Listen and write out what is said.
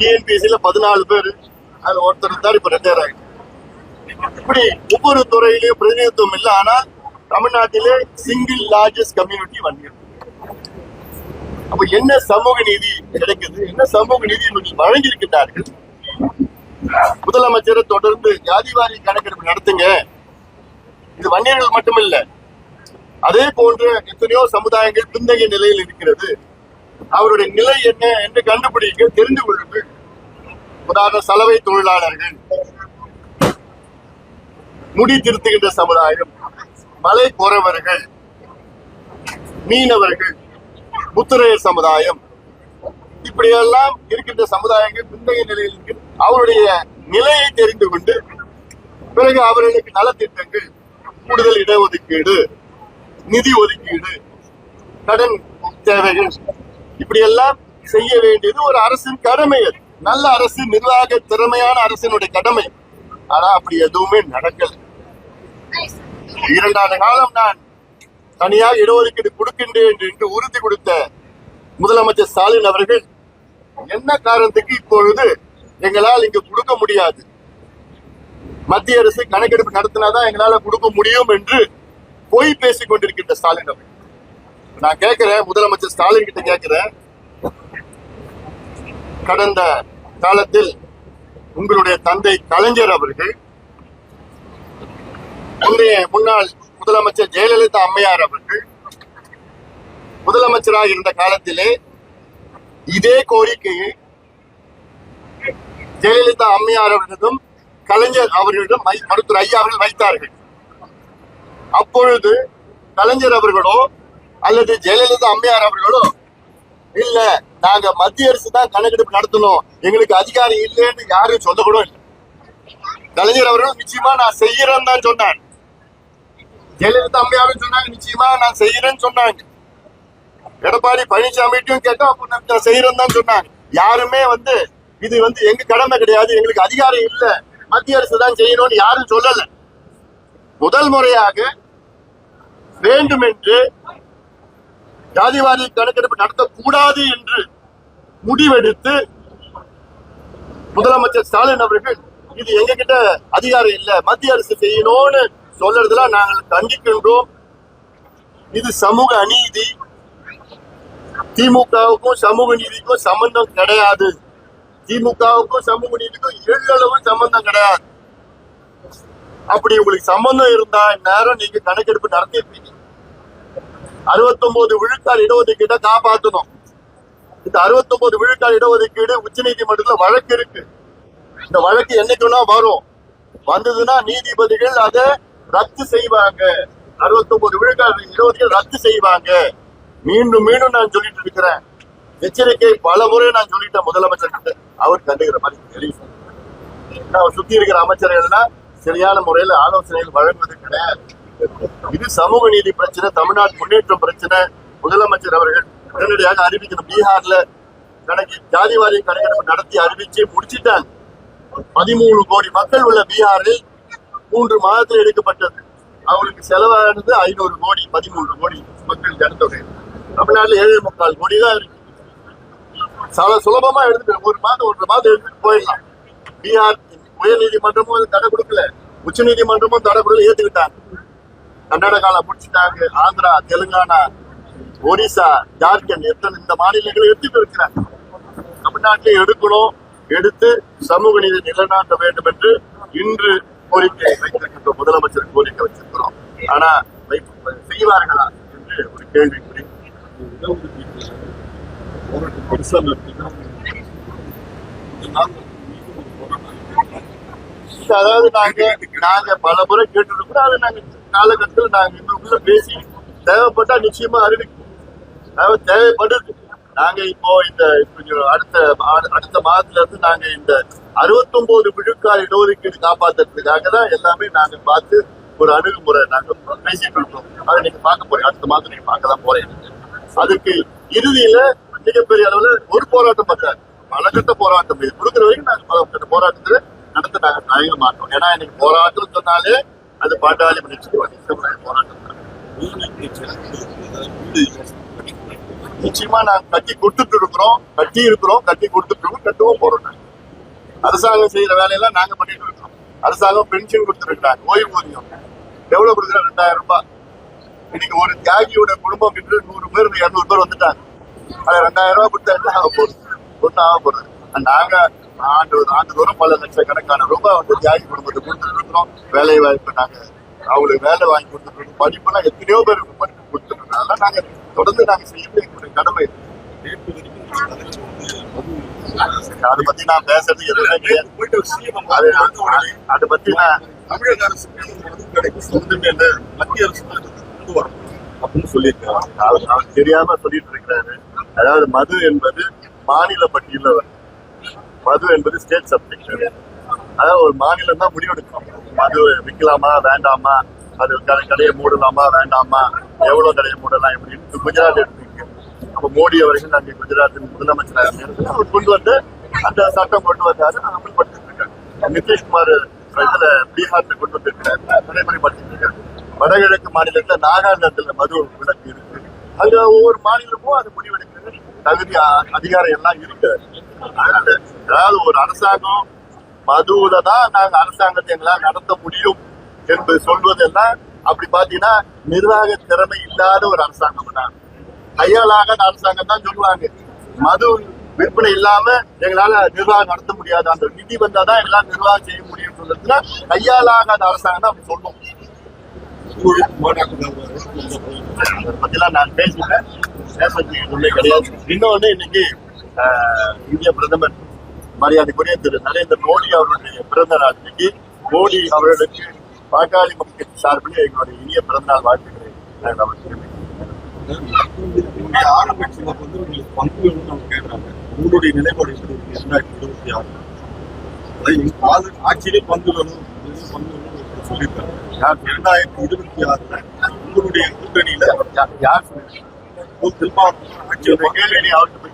டிஎன்பிஎஸ்சில பதினாலு பேர் அதுல ஒருத்தர் தான் இப்ப ரிட்டையர் ஆகிட்டு இப்படி ஒவ்வொரு துறையிலையும் பிரதிநிதித்துவம் இல்லை ஆனா தமிழ்நாட்டிலே சிங்கிள் லார்ஜஸ்ட் கம்யூனிட்டி வன்னியர் அப்ப என்ன சமூக நீதி கிடைக்குது? என்ன சமூக நீதி வழங்கியிருக்கிறார்கள் வழங்கி முதலமைச்சரை தொடர்ந்து ஜாதிவாரி கணக்கெடுப்பு நடத்துங்க. இது வன்னியர்கள் மட்டுமில்ல. அதே போன்று எத்தனையோ சமுதாயங்கள் பிந்தைய நிலையில் இருக்கிறது. அவருடைய நிலை என்ன என்று கண்டுபிடிக்க தெரிந்து கொள்ளுங்கள். உதாரண சலவை தொழிலாளர்கள் முடி திருத்துகின்ற சமுதாயம் மலை போறவர்கள் மீனவர்கள் முத்திரையர் சமுதாயம் இப்படியெல்லாம் இருக்கின்ற சமுதாயங்கள் பிந்தைய நிலையில் அவருடைய நிலையை தெரிந்து கொண்டு பிறகு அவர்களுக்கு நலத்திட்டங்கள் கூடுதல் இடஒதுக்கீடு நிதி ஒதுக்கீடு கடன் தேவைகள் இப்படியெல்லாம் செய்ய வேண்டியது ஒரு அரசின் கடமை அது. நல்ல அரசு நிர்வாக திறமையான அரசினுடைய கடமை. ஆனா அப்படி எதுவுமே நடக்கல. இரண்டாண்டு காலம் நான் தனியாக இடஒதுக்கீடு கொடுக்கின்றேன் என்று உறுதி கொடுத்த முதலமைச்சர் ஸ்டாலின் அவர்கள் என்ன காரணத்துக்கு இப்பொழுது எங்களால் இங்கு கொடுக்க முடியாது? மத்திய அரசு கணக்கெடுப்பு நடத்தினாதான் எங்களால கொடுக்க முடியும் என்று பொய் பேசிக் கொண்டிருக்கின்ற ஸ்டாலின் அவர்கள். நான் கேட்கிறேன் முதலமைச்சர் ஸ்டாலின் கிட்ட கேட்கிறேன். கடந்த காலத்தில் உங்களுடைய தந்தை கலைஞர் அவர்கள் முந்தைய முன்னாள் முதலமைச்சர் ஜெயலலிதா அம்மையார் அவர்கள் முதலமைச்சராக இருந்த காலத்திலே இதே கோரிக்கையை ஜெயலலிதா அம்மையார் அவர்களிடம் கலைஞர் அவர்களிடம் மருத்துவர் ஐயா அவர்கள் வைத்தார்கள். அப்பொழுது கலைஞர் அவர்களோ அல்லது ஜெயலலிதா அம்மையார் அவர்களோ இல்ல நாங்க மத்திய அரசு தான் கணக்கெடுப்பு நடத்தணும். எங்களுக்கு அதிகாரம் இல்லைன்னு யாரும் சொல்ல கூட இல்லை. கலைஞர் அவர்கள் நிச்சயமா நான் செய்யறேன்னு தான் சொன்னார் ஜெயலலிதா அம்மையாரும் சொன்னாங்க நிச்சயமா நான் செய்யறேன்னு சொன்னாங்க. எடப்பாடி பழனிசாமிட்டும் கேட்டோம் அப்ப நான் செய்யறேன்னு தான் சொன்னாங்க. யாருமே வந்து இது வந்து எங்க கடமை கிடையாது எங்களுக்கு அதிகாரம் இல்லை. மத்திய அரசு தான் செய்யணும்னு யாரும் சொல்லல. முதல் முறையாக வேண்டுமென்று ஜாதிவாரி கணக்கெடுப்பு நடத்தக்கூடாது என்று முடிவெடுத்து முதலமைச்சர் ஸ்டாலின் அவர்கள் இது எங்க கிட்ட அதிகாரம் இல்ல மத்திய அரசு செய்யணும்னு சொல்றதுல நாங்கள் கண்டிக்கின்றோம். இது சமூக அநீதி. திமுகவுக்கும் சமூக நீதிக்கும் சம்பந்தம் கிடையாது. திமுகவுக்கும் சமூக நீதிக்கும் எள்ளளவு சம்பந்தம் கிடையாது. அப்படி உங்களுக்கு சம்பந்தம் இருந்தா நேரம் நீங்க கணக்கெடுப்பு நடத்திருப்பீங்க. அறுபத்தொன்பது விழுக்காடு இடஒதுக்கீட்டை காப்பாத்தணும். இந்த அறுபத்தொன்பது விழுக்காடு இடஒதுக்கீடு உச்ச நீதிமன்றத்துல வழக்கு இருக்கு. இந்த வழக்கு என்னைக்குன்னா வரும். வந்ததுன்னா நீதிபதிகள் அதை ரத்து செய்வாங்க. அறுபத்தொன்பது விழுக்காடு இடஒதுக்கீடு ரத்து செய்வாங்க. மீண்டும் மீண்டும் நான் சொல்லிட்டு இருக்கிறேன். எச்சரிக்கை பல முறை நான் சொல்லிட்டேன் முதலமைச்சர் கிட்ட. அவர் கண்டுகிற மாதிரி தெரியும் அவர் சுத்தி இருக்கிற அமைச்சர்கள்னா சரியான முறையில் ஆலோசனைகள் வழங்குவது கிடையாது. இது சமூக நீதி பிரச்சனை தமிழ்நாடு முன்னேற்றம் பிரச்சனை. முதலமைச்சர் அவர்கள் உடனடியாக அறிவிக்கணும். பீகார்ல கணக்கு ஜாதிவாரி கணக்கெடுப்பு நடத்தி அறிவிச்சு முடிச்சிட்டாங்க. பதிமூணு கோடி மக்கள் உள்ள பீகாரில் மூன்று மாதத்தில் எடுக்கப்பட்டது. அவங்களுக்கு செலவானது ஐநூறு கோடி பதிமூன்று கோடி மக்கள் ஜனத்தொகை. தமிழ்நாட்டில் ஏழு முக்கால் கோடி தான் இருக்கு. சால சுலபமா எடுத்துட்டு ஒரு மாதம் ஒன்றரை மாதம் எடுத்துட்டு போயிடலாம். பீகார் உயர் நீதிமன்றமும் அது தடை கொடுக்கல. உச்ச நீதிமன்றமும் தடை கொடுக்கல ஏத்துக்கிட்டாங்க. கர்நாடகாவில் முடிச்சுட்டாங்க. ஆந்திரா தெலுங்கானா ஒரிசா ஜார்க்கண்ட் எத்தனை இந்த மாநிலங்களை எடுத்துட்டு இருக்கிறாங்க தமிழ்நாட்டிலே எடுக்கணும் எடுத்து சமூக நீதி நிலைநாட்ட வேண்டும் என்று இன்று கோரிக்கை வைத்திருக்கின்ற முதலமைச்சர் கோரிக்கை வச்சிருக்கிறோம். ஆனா செய்வார்களா என்று ஒரு கேள்வி குறி அதாவது நாங்க நாங்க பல முறை கேட்டு அதை நாங்க காலகட்டத்தில் நாங்க இன்னும் பேசி தேவைப்பட்டா நிச்சயமா அறிவிக்கும் அதாவது தேவைப்படுது. நாங்க இப்போ இந்த கொஞ்சம் அடுத்த அடுத்த மாதத்துல இருந்து நாங்க இந்த 69 விழுக்காடு இடஒதுக்கீடு காப்பாத்துறதுக்காக தான் எல்லாமே நாங்க பார்த்து ஒரு அணுகுமுறை நாங்க பேசிட்டு இருக்கோம் அதை நீங்க பார்க்க போறீங்க. அடுத்த மாதம் நீங்க பார்க்க தான் போறீங்க. அதுக்கு இறுதியில மிகப்பெரிய அளவுல ஒரு போராட்டம் பத்தாது. பல கட்ட போராட்டம். இது கொடுக்குற வரைக்கும் நாங்க பல கட்ட போராட்டத்துல நடத்த நாங்க தயங்க மாட்டோம். ஏன்னா இன்னைக்கு போராட்டம் சொன்னாலே அது பாட்டாளி நிச்சயம் போராட்டம். நிச்சயமா நாங்க கட்டி கொடுத்துட்டு இருக்கிறோம். கட்டி இருக்கிறோம் கட்டி கொடுத்துட்டு இருக்கோம் போறோம் அரசாங்கம் செய்யற வேலையெல்லாம் நாங்க பண்ணிட்டு இருக்கோம் அரசாங்கம் பென்ஷன் கொடுத்துருக்காங்க ஓய்வூதியம் எவ்வளவு கொடுக்குற ரெண்டாயிரம் ரூபாய். இன்னைக்கு ஒரு தியாகியோட குடும்பம் என்று நூறு பேர் இருநூறு பேர் வந்துட்டாங்க. அது ரெண்டாயிரம் ரூபாய் கொடுத்தா என்ன ஆக போகுது? ஒன்றும் ஆக போறது நாங்க ஆண்டு ஆண்டுதோறும் பல லட்சக்கணக்கான ரூபாய் வந்து தியாகி குடும்பத்துக்கு கொடுத்துட்டு இருக்கிறோம். வேலை வாய்ப்பு நாங்க அவங்களுக்கு வேலை வாங்கி கொடுத்துட்டு படிப்புலாம் எத்தனையோ பேருக்கு படிப்பு கொடுத்துட்டு அதெல்லாம் நாங்க தொடர்ந்து நாங்க செய்யவே கடமை. அதை பத்தி நான் பேசுறது எதுவுமே கிடையாது. போயிட்டு சிஎம் அதை பத்தி நான் தமிழக அரசு மது கடைக்கு மத்திய அரசு தான் கொண்டு வரணும் அப்படின்னு சொல்லியிருக்காங்க. அவர் அவர் தெரியாம சொல்லிட்டு இருக்கிறாரு. அதாவது மது என்பது மாநில பட்டியல மது என்பது ஸ்டேட் சப்ஜெக்ட் அதாவது ஒரு மாநிலம் தான் முடிவெடுக்கும். மது விற்கலாமா வேண்டாமா? அது கடை- கடையை மூடலாமா வேண்டாமா? எவ்வளவு கடையை மூடலாம் எப்படின்னு. இப்ப குஜராத் எடுத்துக்க நம்ம மோடி அவர்கள் அங்கே குஜராத்தின் முதலமைச்சராக இருந்தது அவர் கொண்டு வந்து அந்த சட்டம் கொண்டு வந்தாரு. அமல்படுத்திட்டு இருக்காங்க நிதிஷ்குமார் இதுல பீகார்ல கொண்டு வந்திருக்கிறார். நடைமுறைப்படுத்திட்டு இருக்காங்க வடகிழக்கு மாநிலத்துல நாகாலாந்துல மது விலக்கு இருக்கு. அங்க ஒவ்வொரு மாநிலமும் அது முடிவெடுக்கிறது. தகுதி அதிகாரம் எல்லாம் இருக்கு. அதனால அதாவது ஒரு அரசாங்கம் மதுவுல தான் நாங்க அரசாங்கத்தை எங்களால் நடத்த முடியும் என்று சொல்வதெல்லாம் அப்படி பாத்தீங்கன்னா நிர்வாக திறமை இல்லாத ஒரு அரசாங்கம் தான் கையாளாக அரசாங்கம் தான் சொல்லுவாங்க. மது விற்பனை இல்லாம எங்களால நிர்வாகம் நடத்த முடியாது. அந்த நிதி வந்தாதான் எங்களால் நிர்வாகம் செய்ய முடியும் சொல்றதுன்னா கையாளாகாத அரசாங்கம் தான் அப்படி சொல்லும். அதை பத்திலாம் நான் பேசிட்டேன் பேசுறதுக்கு கிடையாது. இன்னொன்னு இன்னைக்கு இந்திய பிரதமர் மரியாதைக்குரிய திரு நரேந்திர மோடி அவருடைய பிறந்த நாள் இன்னைக்கு மோடி அவர்களுக்கு பாட்டாளி மக்கள் சார்பில் எங்களுடைய இனிய பிறந்தநாள் வாழ்த்துக்களை நான் உங்களுடைய வந்து உங்களுக்கு பங்கு வேணும்னு அவங்க கேட்கறாங்க உங்களுடைய நிலைப்பாடு இரண்டாயிரத்தி இருபத்தி ஆறு அதாவது ஆட்சியிலே பங்கு வேணும் பங்கு ஒருத்தர் சொல்லியிருக்காங்க யார் இரண்டாயிரத்தி இருபத்தி ஆறுல உங்களுடைய கூட்டணியில யார் சொன்னது? ஒரு திருமாவளவன் ஆட்சி இந்த கேள்வி அவர்கிட்ட